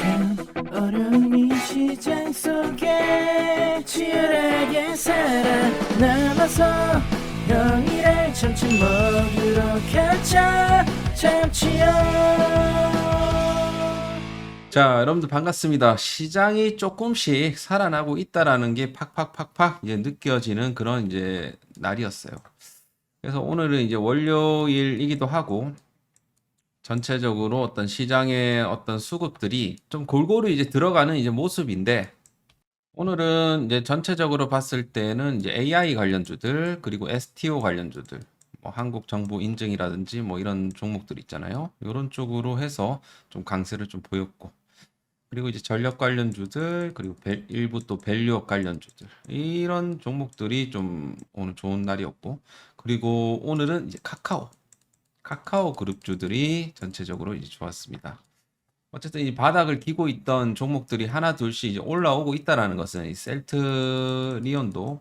참 어려운 이 시장 속에 치열하게 살아남아서 형이랑 점심 먹으러 가자 참치요 자, 여러분들 반갑습니다. 시장이 조금씩 살아나고 있다라는 게 팍팍팍팍 이제 느껴지는 그런 이제 날이었어요. 그래서 오늘은 이제 월요일이기도 하고 전체적으로 어떤 시장의 어떤 수급들이 좀 골고루 이제 들어가는 이제 모습인데 오늘은 이제 전체적으로 봤을 때는 이제 AI 관련주들 그리고 STO 관련주들 뭐 한국 정부 인증이라든지 뭐 이런 종목들 있잖아요. 이런 쪽으로 해서 좀 강세를 좀 보였고 그리고 이제 전력 관련주들 그리고 벨- 일부 또 밸류업 관련주들 이런 종목들이 좀 오늘 좋은 날이었고 그리고 오늘은 이제 카카오 카카오 그룹주들이 전체적으로 이제 좋았습니다. 어쨌든 이 바닥을 기고 있던 종목들이 하나 둘씩 이제 올라오고 있다라는 것은 이 셀트리온도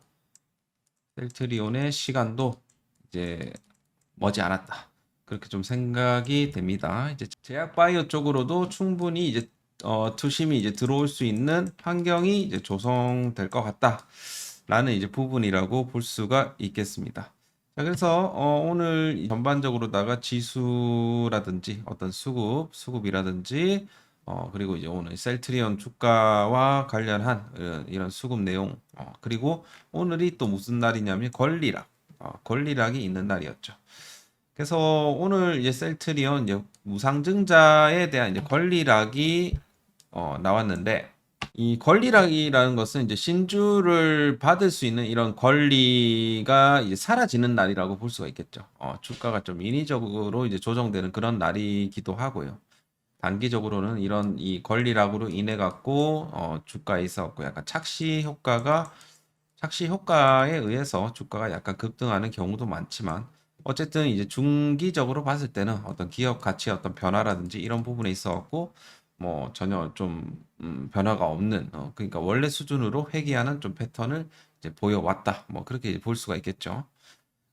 셀트리온의 시간도 이제 머지 않았다. 그렇게 좀 생각이 됩니다. 이제 제약바이오 쪽으로도 충분히 이제 어, 투심이 이제 들어올 수 있는 환경이 이제 조성될 것 같다라는 이제 부분이라고 볼 수가 있겠습니다. 자, 그래서 어, 오늘 전반적으로다가 지수라든지 어떤 수급, 수급이라든지 어, 그리고 이제 오늘 셀트리온 주가와 관련한 이런, 이런 수급 내용 어, 그리고 오늘이 또 무슨 날이냐면 권리락 어, 권리락이 있는 날이었죠. 그래서 오늘 이제 셀트리온 이제 무상증자에 대한 이제 권리락이 어, 나왔는데 이 권리락이라는 것은 이제 신주를 받을 수 있는 이런 권리가 이제 사라지는 날이라고 볼 수가 있겠죠. 어, 주가가 좀 인위적으로 이제 조정되는 그런 날이기도 하고요. 단기적으로는 이런 이 권리락으로 인해 갖고 어, 주가에 있어갖고 약간 착시 효과가 착시 효과에 의해서 주가가 약간 급등하는 경우도 많지만 어쨌든 이제 중기적으로 봤을 때는 어떤 기업 가치의 어떤 변화라든지 이런 부분에 있어 갖고 뭐 전혀 좀 음, 변화가 없는 어, 그러니까 원래 수준으로 회귀하는 좀 패턴을 이제 보여왔다 뭐 그렇게 볼 수가 있겠죠.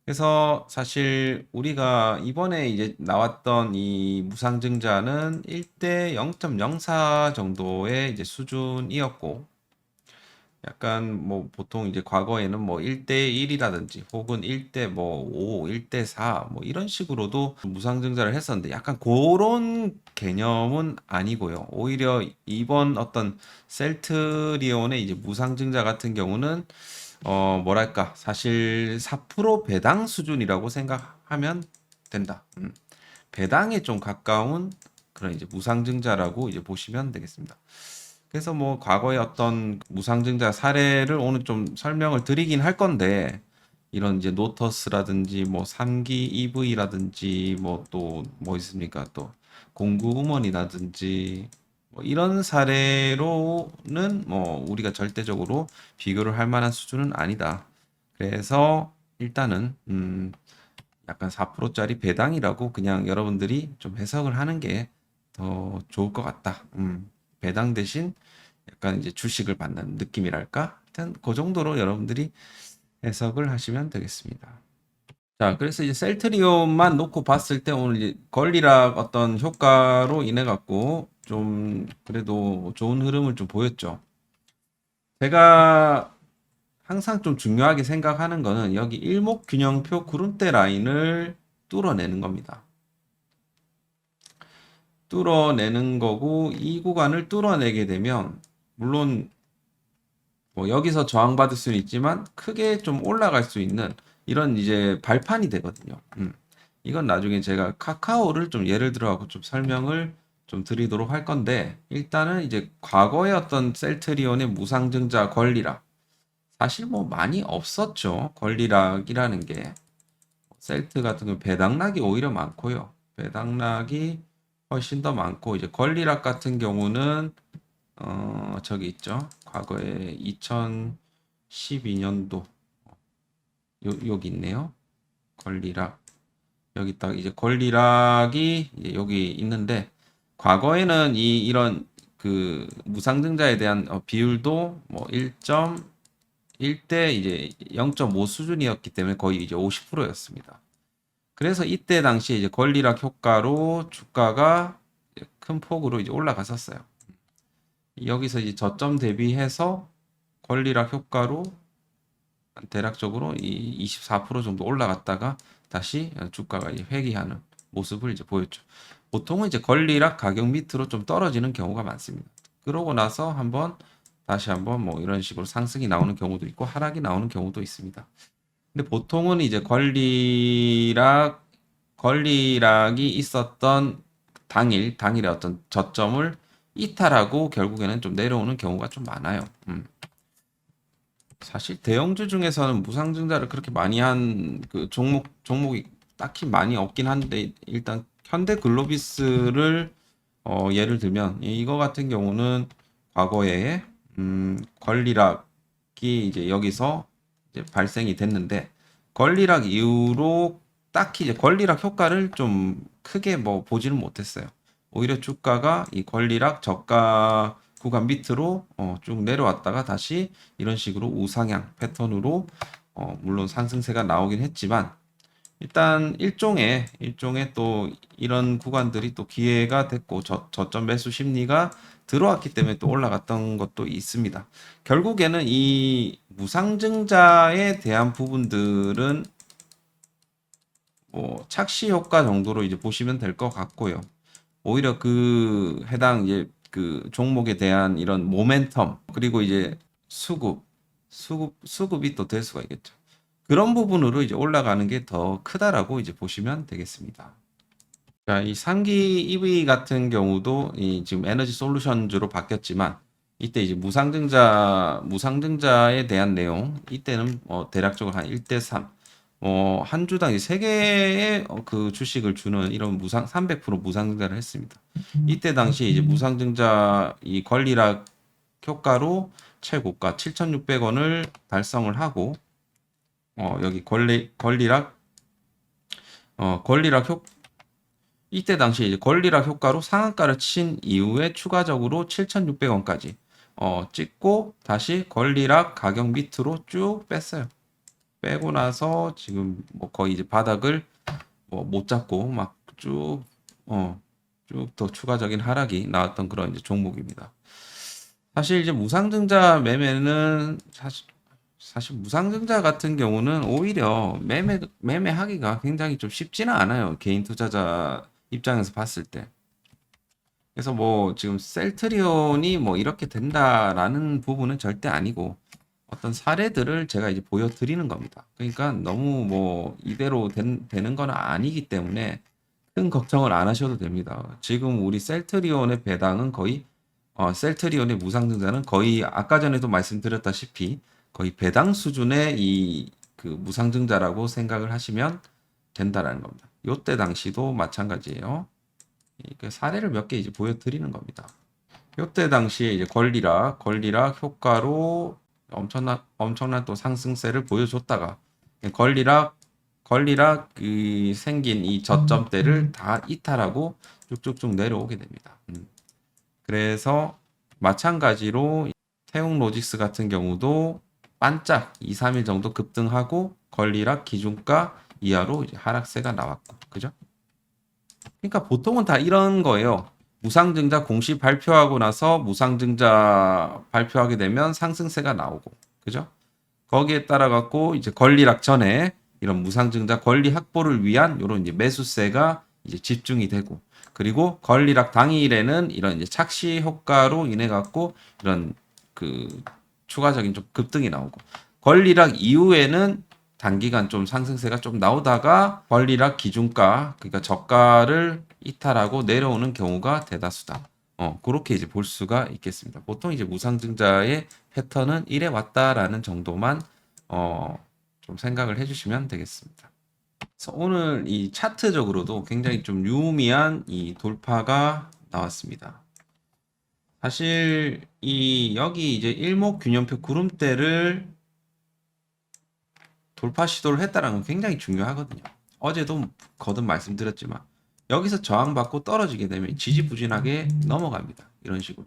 그래서 사실 우리가 이번에 이제 나왔던 이 무상증자는 1대 0.04 정도의 이제 수준이었고 약간 뭐 보통 이제 과거에는 뭐 1대 1이라든지 혹은 1대 뭐 5, 1대 4 뭐 이런 식으로도 무상증자를 했었는데 약간 그런 개념은 아니고요. 오히려 이번 어떤 셀트리온의 이제 무상증자 같은 경우는 어 뭐랄까 사실 4% 배당 수준이라고 생각하면 된다. 음. 배당에 좀 가까운 그런 이제 무상증자라고 이제 보시면 되겠습니다. 그래서 뭐 과거의 어떤 무상증자 사례를 오늘 좀 설명을 드리긴 할 건데 이런 이제 노터스라든지 뭐 3기 EV라든지 뭐또뭐 있습니까 또 공구 음원이라든지 뭐 이런 사례로는 뭐 우리가 절대적으로 비교를 할 만한 수준은 아니다. 그래서 일단은 음 약간 4%짜리 배당이라고 그냥 여러분들이 좀 해석을 하는 게 더 좋을 것 같다. 음. 배당 대신 약간 이제 주식을 받는 느낌이랄까? 하여튼 그 정도로 여러분들이 해석을 하시면 되겠습니다. 자, 그래서 이제 셀트리온만 놓고 봤을 때 오늘 권리락 어떤 효과로 인해 갖고 좀 그래도 좋은 흐름을 좀 보였죠. 제가 항상 좀 중요하게 생각하는 거는 여기 일목 균형표 구름대 라인을 뚫어내는 겁니다. 뚫어내는 거고 이 구간을 뚫어내게 되면 물론 뭐 여기서 저항받을 수는 있지만 크게 좀 올라갈 수 있는 이런 이제 발판이 되거든요. 음. 이건 나중에 제가 카카오를 좀 예를 들어갖고 좀 설명을 좀 드리도록 할 건데 일단은 이제 과거의 어떤 셀트리온의 무상증자 권리락 사실 뭐 많이 없었죠. 권리락이라는 게 셀트 같은 경우 배당락이 오히려 많고요. 배당락이 훨씬 더 많고 이제 권리락 같은 경우는 어 저기 있죠. 과거에 2012년도 요 여기 있네요. 권리락 여기 딱 이제 권리락이 이제 여기 있는데 과거에는 이 이런 그 무상증자에 대한 어, 비율도 뭐 1.1대 이제 0.5 수준이었기 때문에 거의 이제 50%였습니다. 그래서 이때 당시에 이제 권리락 효과로 주가가 큰 폭으로 이제 올라갔었어요. 여기서 이제 저점 대비해서 권리락 효과로 대략적으로 이 24% 정도 올라갔다가 다시 주가가 이제 회귀하는 모습을 이제 보였죠. 보통은 이제 권리락 가격 밑으로 좀 떨어지는 경우가 많습니다. 그러고 나서 한번 다시 한번 뭐 이런 식으로 상승이 나오는 경우도 있고 하락이 나오는 경우도 있습니다. 근데 보통은 이제 권리락 권리락이 있었던 당일 당일의 어떤 저점을 이탈하고 결국에는 좀 내려오는 경우가 좀 많아요. 음. 사실 대형주 중에서는 무상증자를 그렇게 많이 한 그 종목 종목이 딱히 많이 없긴 한데 일단 현대글로비스를 어 예를 들면 이거 같은 경우는 과거에 음 권리락이 이제 여기서 이제 발생이 됐는데 권리락 이후로 딱히 이제 권리락 효과를 좀 크게 뭐 보지는 못했어요. 오히려 주가가 이 권리락 저가 구간 밑으로 어, 쭉 내려왔다가 다시 이런 식으로 우상향 패턴으로 어, 물론 상승세가 나오긴 했지만 일단 일종의 일종의 또 이런 구간들이 또 기회가 됐고 저, 저점 매수 심리가 들어왔기 때문에 또 올라갔던 것도 있습니다. 결국에는 이 무상증자에 대한 부분들은 뭐 착시 효과 정도로 이제 보시면 될 것 같고요. 오히려 그 해당 이제 그 종목에 대한 이런 모멘텀 그리고 이제 수급 수급 수급이 또 될 수가 있겠죠. 그런 부분으로 이제 올라가는 게 더 크다라고 이제 보시면 되겠습니다. 자, 이 3기 EV 같은 경우도 이 지금 에너지 솔루션주로 바뀌었지만 이때 이제 무상증자 무상증자에 대한 내용 이때는 뭐 대략적으로 한 1대 3. 어, 한 주당 이세 개의 어, 그 주식을 주는 이런 무상 300% 무상증자를 했습니다. 이때 당시 이제 무상증자 이 권리락 효과로 최고가 7,600원을 달성을 하고 어, 여기 권리 권리락 어, 권리락 효 이때 당시 이제 권리락 효과로 상한가를 친 이후에 추가적으로 7,600원까지 어, 찍고 다시 권리락 가격 밑으로 쭉 뺐어요. 빼고 나서 지금 뭐 거의 이제 바닥을 뭐 못 잡고 막 쭉 어, 쭉 더 추가적인 하락이 나왔던 그런 이제 종목입니다. 사실 이제 무상증자 매매는 사실 사실 무상증자 같은 경우는 오히려 매매 매매하기가 굉장히 좀 쉽지는 않아요. 개인 투자자 입장에서 봤을 때. 그래서 뭐 지금 셀트리온이 뭐 이렇게 된다라는 부분은 절대 아니고 어떤 사례들을 제가 이제 보여드리는 겁니다. 그러니까 너무 뭐 이대로 된, 되는 건 아니기 때문에 큰 걱정을 안 하셔도 됩니다. 지금 우리 셀트리온의 배당은 거의 어, 셀트리온의 무상증자는 거의 아까 전에도 말씀드렸다시피 거의 배당 수준의 이 그 무상증자라고 생각을 하시면 된다라는 겁니다. 요때 당시도 마찬가지예요. 그 사례를 몇 개 이제 보여드리는 겁니다. 요때 당시에 이제 권리락, 권리락 효과로 엄청난 엄청난 또 상승세를 보여줬다가 권리락 권리락 그 생긴 이 저점대를 다 이탈하고 쭉쭉쭉 내려오게 됩니다. 음. 그래서 마찬가지로 태웅 로직스 같은 경우도 반짝 2, 3일 정도 급등하고 권리락 기준가 이하로 이제 하락세가 나왔고 그죠? 그러니까 보통은 다 이런 거예요. 무상증자 공시 발표하고 나서 무상증자 발표하게 되면 상승세가 나오고 그죠? 거기에 따라 갖고 이제 권리락 전에 이런 무상증자 권리 확보를 위한 이런 이제 매수세가 이제 집중이 되고 그리고 권리락 당일에는 이런 이제 착시 효과로 인해 갖고 이런 그 추가적인 좀 급등이 나오고 권리락 이후에는 단기간 좀 상승세가 좀 나오다가 권리락 기준가 그러니까 저가를 이탈하고 내려오는 경우가 대다수다. 어, 그렇게 이제 볼 수가 있겠습니다. 보통 이제 무상증자의 패턴은 이래 왔다라는 정도만 어, 좀 생각을 해주시면 되겠습니다. 그래서 오늘 이 차트적으로도 굉장히 좀 유의미한 이 돌파가 나왔습니다. 사실 이 여기 이제 일목균형표 구름대를 돌파 시도를 했다라는 건 굉장히 중요하거든요. 어제도 거듭 말씀드렸지만 여기서 저항받고 떨어지게 되면 지지부진하게 넘어갑니다. 이런 식으로.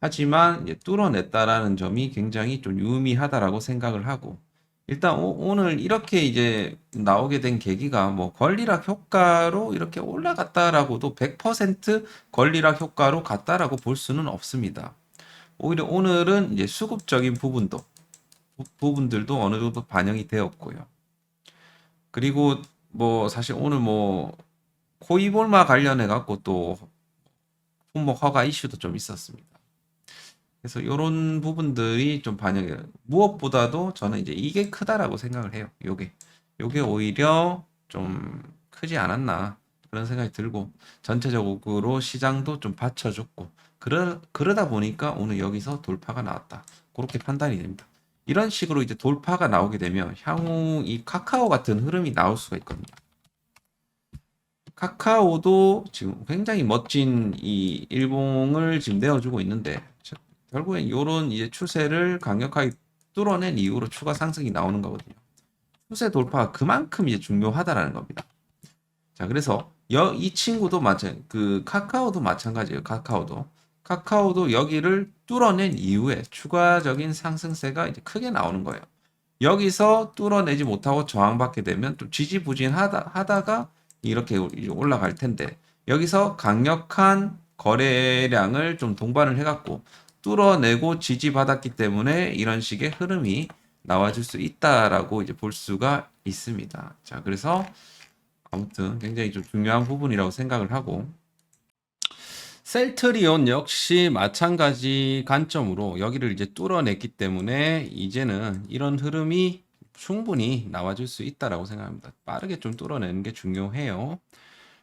하지만 뚫어냈다라는 점이 굉장히 좀 유의미하다라고 생각을 하고 일단 오, 늘 이렇게 이제 나오게 된 계기가 뭐 권리락 효과로 이렇게 올라갔다라고도 100% 권리락 효과로 갔다라고 볼 수는 없습니다. 오히려 오늘은 이제 수급적인 부분도 부- 부분들도 어느 정도 반영이 되었고요. 그리고 뭐 사실 오늘 뭐 코이볼마 관련해 갖고 또 품목 허가 이슈도 좀 있었습니다. 그래서 이런 부분들이 좀 반영이 무엇보다도 저는 이제 이게 크다라고 생각을 해요. 요게 요게 오히려 좀 크지 않았나 그런 생각이 들고 전체적으로 시장도 좀 받쳐줬고 그러, 그러다 보니까 오늘 여기서 돌파가 나왔다. 그렇게 판단이 됩니다. 이런 식으로 이제 돌파가 나오게 되면 향후 이 카카오 같은 흐름이 나올 수가 있거든요. 카카오도 지금 굉장히 멋진 이 일봉을 지금 내어주고 있는데 저- 결국엔 이런 이제 추세를 강력하게 뚫어낸 이후로 추가 상승이 나오는 거거든요. 추세 돌파가 그만큼 이제 중요하다라는 겁니다. 자, 그래서 여, 이 친구도 마찬 그 카카오도 마찬가지예요. 카카오도 카카오도 여기를 뚫어낸 이후에 추가적인 상승세가 이제 크게 나오는 거예요. 여기서 뚫어내지 못하고 저항받게 되면 좀 지지부진하다 하다가 이렇게 올라갈 텐데 여기서 강력한 거래량을 좀 동반을 해갖고 뚫어내고 지지받았기 때문에 이런 식의 흐름이 나와줄 수 있다라고 이제 볼 수가 있습니다. 자, 그래서 아무튼 굉장히 좀 중요한 부분이라고 생각을 하고 셀트리온 역시 마찬가지 관점으로 여기를 이제 뚫어냈기 때문에 이제는 이런 흐름이 충분히 나와줄 수 있다라고 생각합니다. 빠르게 좀 뚫어내는 게 중요해요.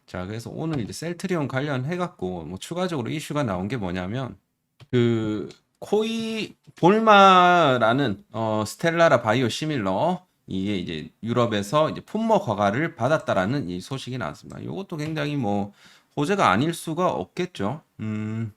자, 그래서 오늘 이제 셀트리온 관련해 갖고 뭐 추가적으로 이슈가 나온 게 뭐냐면 그 코이 볼마라는 어 스텔라라 바이오 시밀러 이게 이제 유럽에서 이제 품목 허가를 받았다라는 이 소식이 나왔습니다. 이것도 굉장히 뭐 호재가 아닐 수가 없겠죠. 음,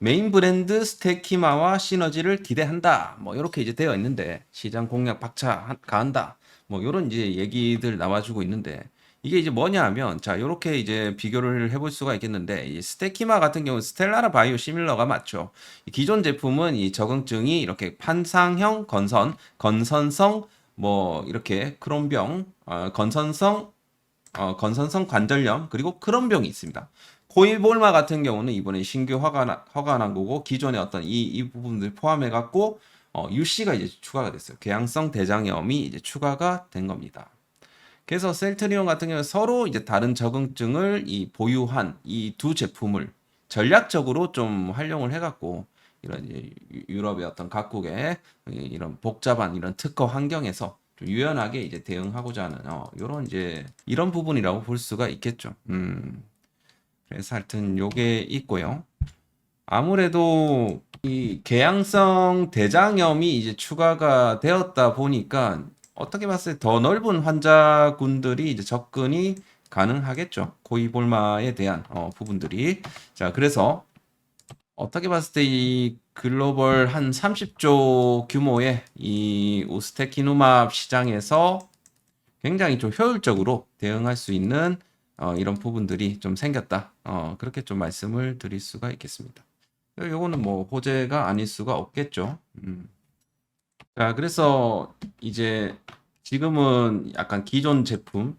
메인 브랜드 스테키마와 시너지를 기대한다. 뭐 이렇게 이제 되어 있는데 시장 공략 박차 가한다. 뭐 이런 이제 얘기들 나와주고 있는데 이게 이제 뭐냐 하면 자 이렇게 이제 비교를 해볼 수가 있겠는데 이 스테키마 같은 경우는 스텔라라 바이오 시밀러가 맞죠. 이 기존 제품은 이 적응증이 이렇게 판상형 건선, 건선성 뭐 이렇게 크롬병, 어, 건선성 어, 건선성 관절염 그리고 크롬병이 있습니다. 코일볼마 같은 경우는 이번에 신규 허가 나, 허가 난 거고 기존의 어떤 이, 이 부분들 포함해 갖고 어, UC가 이제 추가가 됐어요. 궤양성 대장염이 이제 추가가 된 겁니다. 그래서 셀트리온 같은 경우는 서로 이제 다른 적응증을 이 보유한 이 두 제품을 전략적으로 좀 활용을 해갖고 이런 유럽의 어떤 각국의 이런 복잡한 이런 특허 환경에서 좀 유연하게 이제 대응하고자 하는 어, 이런 이제 이런 부분이라고 볼 수가 있겠죠. 음. 그래서 하여튼 요게 있고요. 아무래도 이 궤양성 대장염이 이제 추가가 되었다 보니까 어떻게 봤을 때 더 넓은 환자군들이 이제 접근이 가능하겠죠. 고이볼마에 대한 어, 부분들이. 자, 그래서 어떻게 봤을 때 이 글로벌 한 30조 규모의 이 우스테키누맙 시장에서 굉장히 좀 효율적으로 대응할 수 있는 어, 이런 부분들이 좀 생겼다. 어, 그렇게 좀 말씀을 드릴 수가 있겠습니다. 요거는 뭐 호재가 아닐 수가 없겠죠. 음. 자, 그래서 이제 지금은 약간 기존 제품,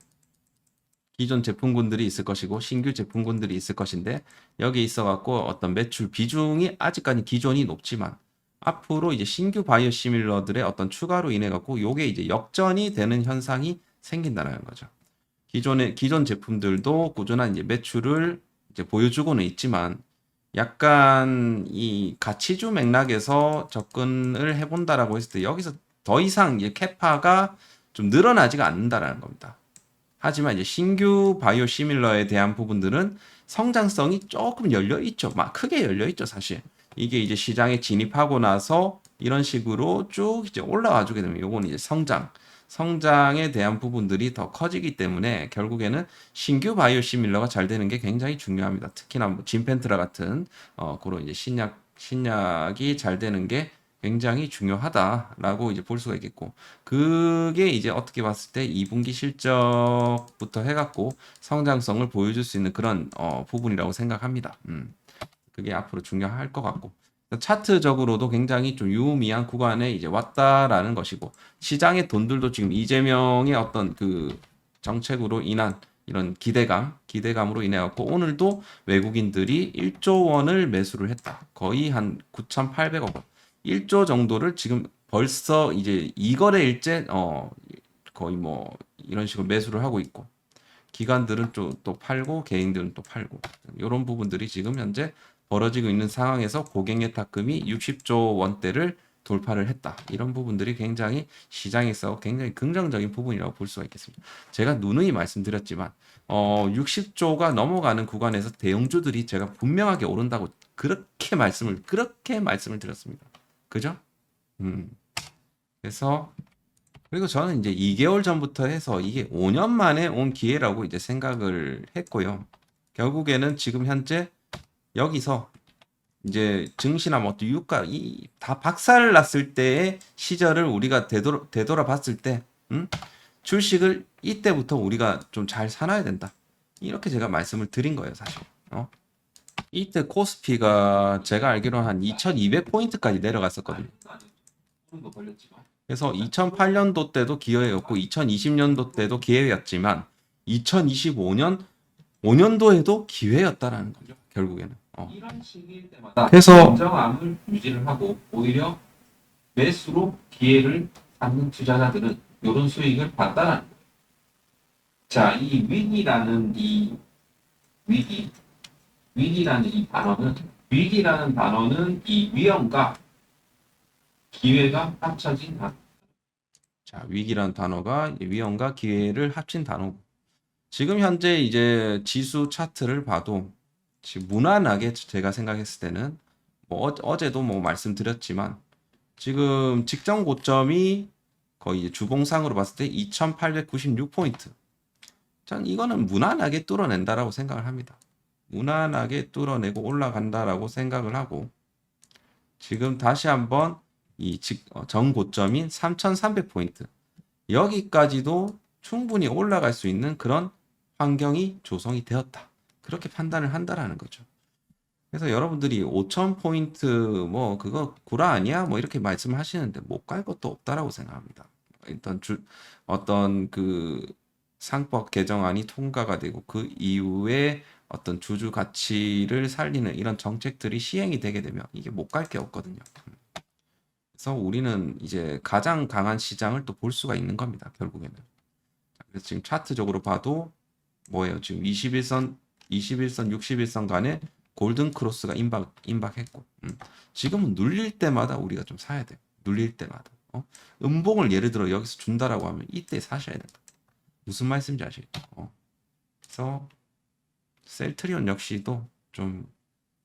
기존 제품군들이 있을 것이고 신규 제품군들이 있을 것인데 여기 있어 갖고 어떤 매출 비중이 아직까지 기존이 높지만 앞으로 이제 신규 바이오 시밀러들의 어떤 추가로 인해 갖고 요게 이제 역전이 되는 현상이 생긴다는 거죠. 기존의 기존 제품들도 꾸준한 이제 매출을 이제 보여주고는 있지만 약간 이 가치주 맥락에서 접근을 해본다라고 했을 때 여기서 더 이상 이제 캐파가 좀 늘어나지가 않는다라는 겁니다. 하지만 이제 신규 바이오 시밀러에 대한 부분들은 성장성이 조금 열려 있죠. 막 크게 열려 있죠, 사실. 이게 이제 시장에 진입하고 나서 이런 식으로 쭉 이제 올라와 주게 되면 요거는 이제 성장, 성장에 대한 부분들이 더 커지기 때문에 결국에는 신규 바이오 시밀러가 잘 되는 게 굉장히 중요합니다. 특히나 뭐 진펜트라 같은 어 그런 이제 신약 신약이 잘 되는 게 굉장히 중요하다라고 이제 볼 수가 있겠고 그게 이제 어떻게 봤을 때 2분기 실적부터 해갖고 성장성을 보여줄 수 있는 그런 어 부분이라고 생각합니다. 음. 그게 앞으로 중요할 것 같고 차트적으로도 굉장히 좀 유의미한 구간에 이제 왔다라는 것이고 시장의 돈들도 지금 이재명의 어떤 그 정책으로 인한 이런 기대감, 기대감으로 인해 갖고 오늘도 외국인들이 1조 원을 매수를 했다. 거의 한 9,800억 원. 1조 정도를 지금 벌써 이제 이거래일째 어 거의 뭐 이런 식으로 매수를 하고 있고 기관들은 또, 또 팔고 개인들은 또 팔고 이런 부분들이 지금 현재 벌어지고 있는 상황에서 고객 예탁금이 60조 원대를 돌파를 했다. 이런 부분들이 굉장히 시장에서 굉장히 긍정적인 부분이라고 볼 수가 있겠습니다. 제가 누누이 말씀드렸지만 어 60조가 넘어가는 구간에서 대형주들이 제가 분명하게 오른다고 그렇게 말씀을 그렇게 말씀을 드렸습니다. 그죠? 음. 그래서 그리고 저는 이제 2개월 전부터 해서 이게 5년 만에 온 기회라고 이제 생각을 했고요. 결국에는 지금 현재 여기서 이제 증시나 뭐 또 유가 이 다 박살 났을 때의 시절을 우리가 되돌아, 되돌아 봤을 때 음? 주식을 이때부터 우리가 좀 잘 사놔야 된다. 이렇게 제가 말씀을 드린 거예요, 사실. 어? 이때 코스피가 제가 알기로는 한 2200포인트까지 내려갔었거든요. 그래서 2008년도 때도 기회였고 2020년도 때도 기회였지만 2025년 5년도에도 기회였다라는 거죠. 결국에는. 어. 이런 시기일 때마다 그래서- 공정함을 유지를 하고 오히려 매수로 기회를 잡는 투자자들은 이런 수익을 봤다라는 거예요. 자, 이 위기라는 이 위기, 위기라는 이 단어는 위기라는 단어는 이 위험과 기회가 합쳐진 단어. 자, 위기라는 단어가 위험과 기회를 합친 단어고. 지금 현재 이제 지수 차트를 봐도 지금 무난하게 제가 생각했을 때는 뭐 어, 어제도 뭐 말씀드렸지만 지금 직전 고점이 거의 주봉상으로 봤을 때 2896포인트. 전 이거는 무난하게 뚫어낸다라고 생각을 합니다. 무난하게 뚫어내고 올라간다라고 생각을 하고 지금 다시 한번 이 직, 어, 정고점인 3300포인트. 여기까지도 충분히 올라갈 수 있는 그런 환경이 조성이 되었다. 그렇게 판단을 한다라는 거죠. 그래서 여러분들이 5000포인트 뭐 그거 구라 아니야? 뭐 이렇게 말씀하시는데 못 갈 것도 없다라고 생각합니다. 일단 주, 어떤 그 상법 개정안이 통과가 되고 그 이후에 어떤 주주 가치를 살리는 이런 정책들이 시행이 되게 되면 이게 못 갈 게 없거든요. 그래서 우리는 이제 가장 강한 시장을 또 볼 수가 있는 겁니다. 결국에는. 자, 그래서 지금 차트적으로 봐도 뭐예요? 지금 21선, 21선, 61선 간에 골든 크로스가 임박, 임박했고, 음. 지금은 눌릴 때마다 우리가 좀 사야 돼요. 눌릴 때마다. 어? 음봉을 예를 들어 여기서 준다라고 하면 이때 사셔야 된다. 무슨 말씀인지 아시겠죠? 어. 그래서 셀트리온 역시도 좀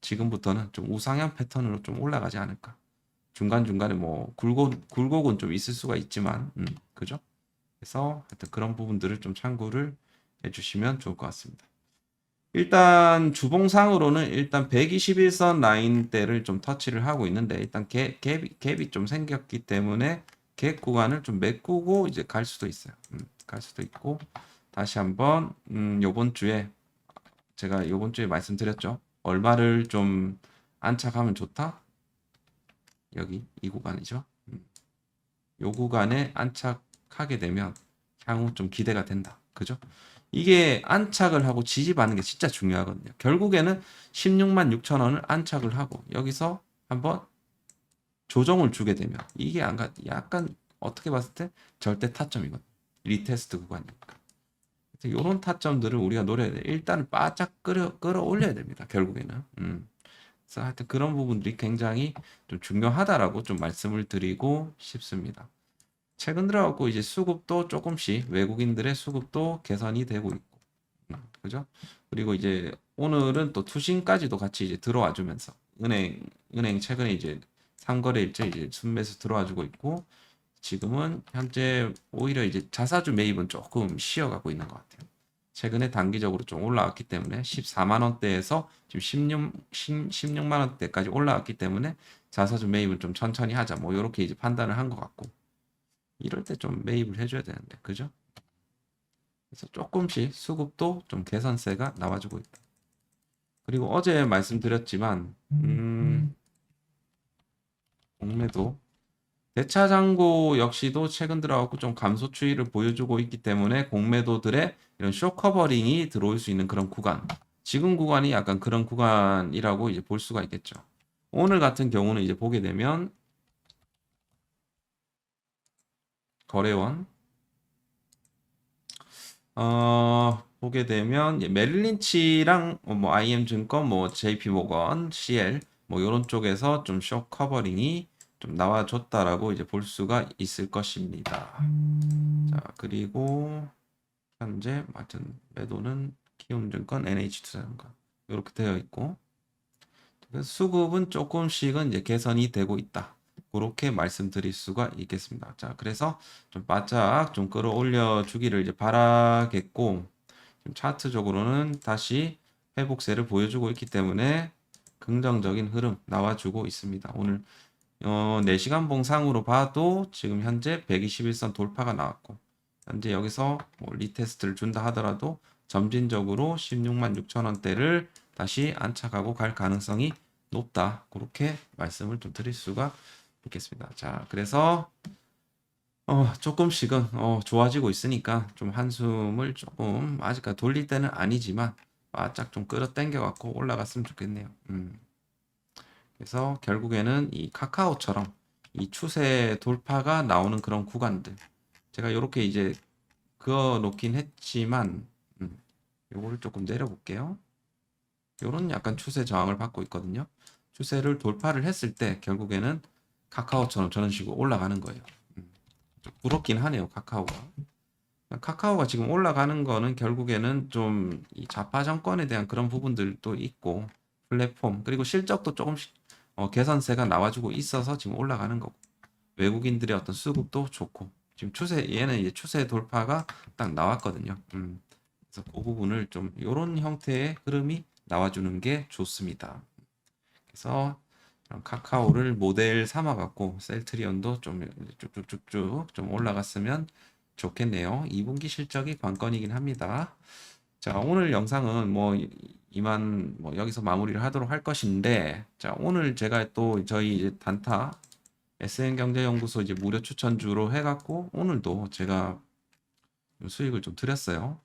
지금부터는 좀 우상향 패턴으로 좀 올라가지 않을까. 중간중간에 뭐 굴곡, 굴곡은 좀 있을 수가 있지만, 음, 그죠? 그래서 하여튼 그런 부분들을 좀 참고를 해주시면 좋을 것 같습니다. 일단 주봉상으로는 일단 121선 라인대를 좀 터치를 하고 있는데 일단 갭, 갭이, 갭이 좀 생겼기 때문에 갭 구간을 좀 메꾸고 이제 갈 수도 있어요. 음, 갈 수도 있고 다시 한번 음, 요번 주에 제가 요번 주에 말씀드렸죠. 얼마를 좀 안착하면 좋다? 여기 이 구간이죠. 음. 요 구간에 안착하게 되면 향후 좀 기대가 된다. 그죠? 이게 안착을 하고 지지받는 게 진짜 중요하거든요. 결국에는 16만 6천 원을 안착을 하고 여기서 한번 조정을 주게 되면 이게 안가 약간 어떻게 봤을 때 절대 타점이거든요. 리테스트 구간이니까. 이런 타점들을 우리가 노려야 돼. 일단 바짝 끌어 끌어올려야 됩니다. 결국에는. 음. 그래서 하여튼 그런 부분들이 굉장히 좀 중요하다라고 좀 말씀을 드리고 싶습니다. 최근 들어갖고 이제 수급도 조금씩 외국인들의 수급도 개선이 되고 있고, 음, 그죠? 그리고 이제 오늘은 또 투신까지도 같이 이제 들어와 주면서 은행 은행 최근에 이제 상거래일제 이제 순매수 들어와 주고 있고 지금은 현재 오히려 이제 자사주 매입은 조금 쉬어가고 있는 것 같아요. 최근에 단기적으로 좀 올라왔기 때문에 14만 원대에서 지금 16, 16만 원대까지 올라왔기 때문에 자사주 매입은 좀 천천히 하자. 뭐 이렇게 이제 판단을 한 것 같고 이럴 때 좀 매입을 해줘야 되는데 그죠? 그래서 조금씩 수급도 좀 개선세가 나와주고 있다. 그리고 어제 말씀드렸지만 음, 공매도 대차장고 역시도 최근 들어갖고 좀 감소 추이를 보여주고 있기 때문에 공매도들의 이런 쇼 커버링이 들어올 수 있는 그런 구간. 지금 구간이 약간 그런 구간이라고 이제 볼 수가 있겠죠. 오늘 같은 경우는 이제 보게 되면 거래원 어 보게 되면 이제 메릴린치랑 뭐 IM 증권 뭐 JP 모건 CL 뭐 이런 쪽에서 좀쇼 커버링이 좀 나와줬다라고 이제 볼 수가 있을 것입니다. 자 그리고 현재 맡은 매도는 키움증권, NH투자증권 이렇게 되어 있고 수급은 조금씩은 이제 개선이 되고 있다. 그렇게 말씀드릴 수가 있겠습니다. 자, 그래서 좀 바짝 좀 끌어올려 주기를 이제 바라겠고, 지금 차트적으로는 다시 회복세를 보여주고 있기 때문에 긍정적인 흐름 나와주고 있습니다. 오늘 어, 4시간 봉상으로 봐도 지금 현재 121선 돌파가 나왔고, 현재 여기서 뭐 리테스트를 준다 하더라도 점진적으로 16만 6천 원대를 다시 안착하고 갈 가능성이 높다. 그렇게 말씀을 좀 드릴 수가 있겠습니다. 자, 그래서 어, 조금씩은 어, 좋아지고 있으니까 좀 한숨을 조금 아직까지 돌릴 때는 아니지만 바짝 좀 끌어당겨 갖고 올라갔으면 좋겠네요. 음. 그래서 결국에는 이 카카오처럼 이 추세 돌파가 나오는 그런 구간들 제가 이렇게 이제 그어 놓긴 했지만 음, 요거를 조금 내려볼게요. 요런 약간 추세 저항을 받고 있거든요. 추세를 돌파를 했을 때 결국에는 카카오처럼 저런 식으로 올라가는 거예요. 음, 좀 부럽긴 하네요, 카카오가. 카카오가 지금 올라가는 거는 결국에는 좀이 좌파 정권에 대한 그런 부분들도 있고 플랫폼 그리고 실적도 조금씩 어, 개선세가 나와주고 있어서 지금 올라가는 거고 외국인들의 어떤 수급도 좋고 지금 추세 얘는 이제 추세 돌파가 딱 나왔거든요. 음, 그래서 그 부분을 좀 이런 형태의 흐름이 나와주는 게 좋습니다. 그래서 카카오를 모델 삼아 갖고 셀트리온도 좀 쭉쭉쭉쭉 좀 올라갔으면 좋겠네요. 2분기 실적이 관건이긴 합니다. 자, 오늘 영상은 뭐 이- 이만 뭐 여기서 마무리를 하도록 할 것인데 자, 오늘 제가 또 저희 이제 단타 SN경제연구소 이제 무료 추천주로 해 갖고 오늘도 제가 수익을 좀 드렸어요.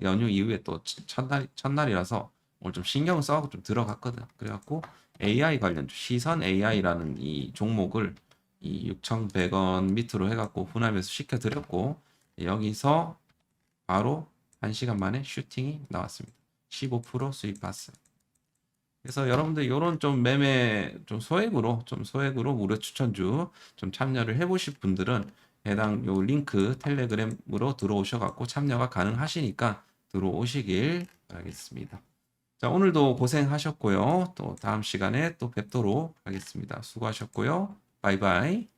연휴 이후에 또 첫- 첫날 첫날이라서 오늘 좀 신경 을 써갖고 좀 들어갔거든. 그래갖고 AI 관련주 시선 AI라는 이 종목을 이 6,100원 밑으로 해갖고 분할매수 시켜드렸고 여기서 바로 1시간 만에 슈팅이 나왔습니다. 15% 수익 봤어요. 그래서 여러분들 이런 좀 매매 좀 소액으로 좀 소액으로 무료 추천주 좀 참여를 해보실 분들은 해당 요 링크 텔레그램으로 들어오셔 갖고 참여가 가능하시니까 들어오시길 바라겠습니다. 자 오늘도 고생하셨고요. 또 다음 시간에 또 뵙도록 하겠습니다. 수고하셨고요. 바이바이.